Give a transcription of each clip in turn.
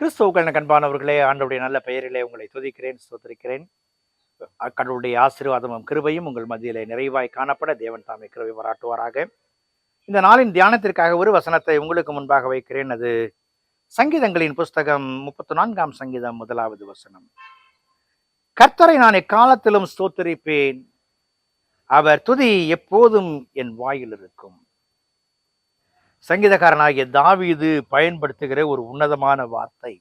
கிறிஸ்துவுக்கள் கண்பானவர்களே ஆண்டவுடைய நல்ல பெயரிலே உங்களை துதிக்கிறேன் ஸ்தோத்திரிக்கிறேன். கடவுளுடைய ஆசீர்வாதமும் கிருபையும் உங்கள் மத்தியிலே நிறைவாய் காணப்பட தேவன் தாமே கிருபை பாராட்டுவாராக. இந்த நாளின் தியானத்திற்காக ஒரு வசனத்தை உங்களுக்கு முன்பாக வைக்கிறேன். அது சங்கீதங்களின் புஸ்தகம் முப்பத்தி நான்காம் சங்கீதம் முதலாவது வசனம். கர்த்தரை நான் எக்காலத்திலும் ஸ்தோத்தரிப்பேன். அவர் துதி எப்போதும் என் வாயில் இருக்கும் சங்கீதக்காரனாகிய தாவீது பயன்படுத்துகிற ஒரு உன்னதமான வார்த்தை.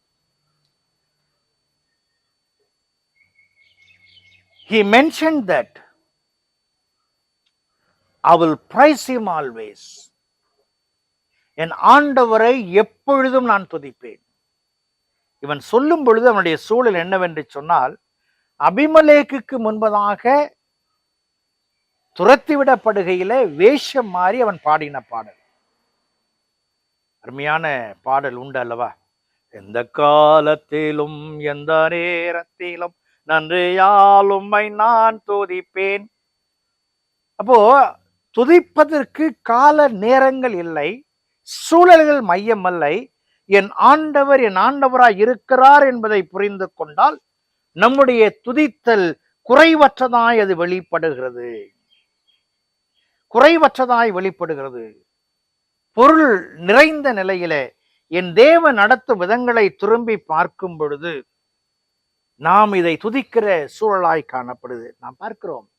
He mentioned that I will praise him always. என் ஆண்டவரை எப்பொழுதும் நான் துதிப்பேன். இவன் சொல்லும் பொழுது அவனுடைய சூழல் என்னவென்று சொன்னால் அபிமலேக்குக்கு முன்பதாக துரத்திவிடப்படுகையில வேஷம் மாறி அவன் பாடின பாடல். அருமையான பாடல் உண்டு அல்லவா? எந்த காலத்திலும் எந்த நேரத்திலும் நன்றியாலும்மை நான் துதிப்பேன். அப்போ துதிப்பதற்கு கால நேரங்கள் இல்லை சூழல்கள் மையம் அல்லை என் ஆண்டவர் என் ஆண்டவராய் இருக்கிறார் என்பதை புரிந்து கொண்டால் நம்முடைய துதித்தல் குறைவற்றதாய் அது வெளிப்படுகிறது. குறைவற்றதாய் வெளிப்படுகிறது. பொருள் நிறைந்த நிலையிலே என் தேவ நடத்தும் விதங்களை திரும்பி பார்க்கும் பொழுது நாம் இதை துதிக்கிற சூழலாய் காணப்படுது. நாம் பார்க்கிறோம்.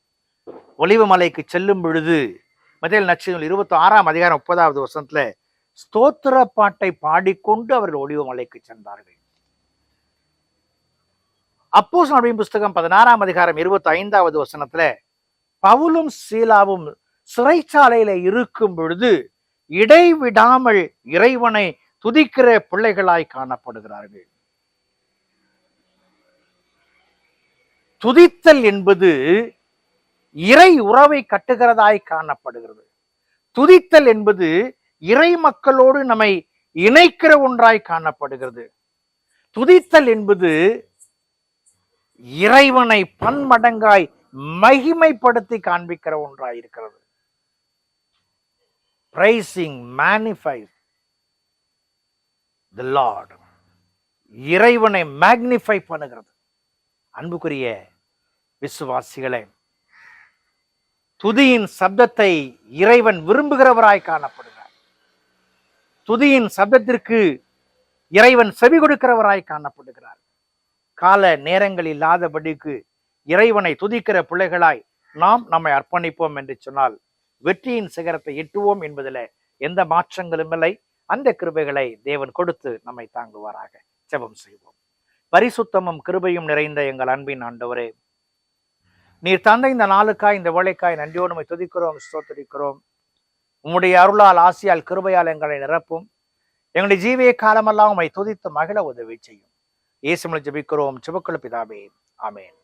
ஒலிவமலைக்கு செல்லும் பொழுது மதியல் நட்சத்திரம் இருபத்தி ஆறாம் அதிகாரம் முப்பதாவது வருஷத்துல ஸ்தோத்திர பாட்டை பாடிக்கொண்டு அவர்கள் ஒளிவமலைக்கு சென்றார்கள். அப்போ நபியின் புஸ்தகம் பதினாறாம் அதிகாரம் இருபத்தி ஐந்தாவது வசனத்துல பவுலும் சீலாவும் சிறைச்சாலையில இருக்கும் பொழுது இடைவிடாமல் இறைவனை துதிக்கிற பிள்ளைகளாய் காணப்படுகிறார்கள். துதித்தல் என்பது இறை உறவை கட்டுகிறதாய் காணப்படுகிறது. துதித்தல் என்பது இறை மக்களோடு நம்மை இணைக்கிற ஒன்றாய் காணப்படுகிறது. துதித்தல் என்பது இறைவனை பன்மடங்காய் மகிமைப்படுத்தி காண்பிக்கிற ஒன்றாய் இருக்கிறது. பிரைசிங் மேனிஃபைஸ் தி லார்ட் இறைவனை மேக்னிஃபை பண்ணுகிறது. அன்புக்குரிய விசுவாசிகளே துதியின் சப்தத்தை இறைவன் விரும்புகிறவராய் காணப்படுகிறார். துதியின் சப்தத்திற்கு இறைவன் செவி கொடுக்கிறவராய் காணப்படுகிறார். கால நேரங்கள் இல்லாதபடிக்கு இறைவனை துதிக்கிற பிள்ளைகளாய் நாம் நம்மை அர்ப்பணிப்போம் என்று சொன்னால் வெற்றியின் சிகரத்தை எட்டுவோம் என்பதில் எந்த மாற்றங்களும் இல்லை. அந்த கிருபைகளை தேவன் கொடுத்து நம்மை தாங்குவாராக. ஜெபம் செய்வோம். பரிசுத்தமும் கிருபையும் நிறைந்த எங்கள் அன்பின் ஆண்டவரே நீர் தந்த இந்த நாளுக்காய் இந்த வேலைக்காய் நன்றியோடு நம்மை துதிக்கிறோம் ஸ்தோத்தரிக்கிறோம். உம்முடைய அருளால் ஆசியால் கிருபையால் எங்களை நிரப்பும். எங்களுடைய ஜீவிய காலமெல்லாம் உம்மை துதித்து மகிழ உதவி செய்யும். இயேசுமலை ஜெபிக்கிறோம். சிவக்குழு பிதாவே. ஆமேன்.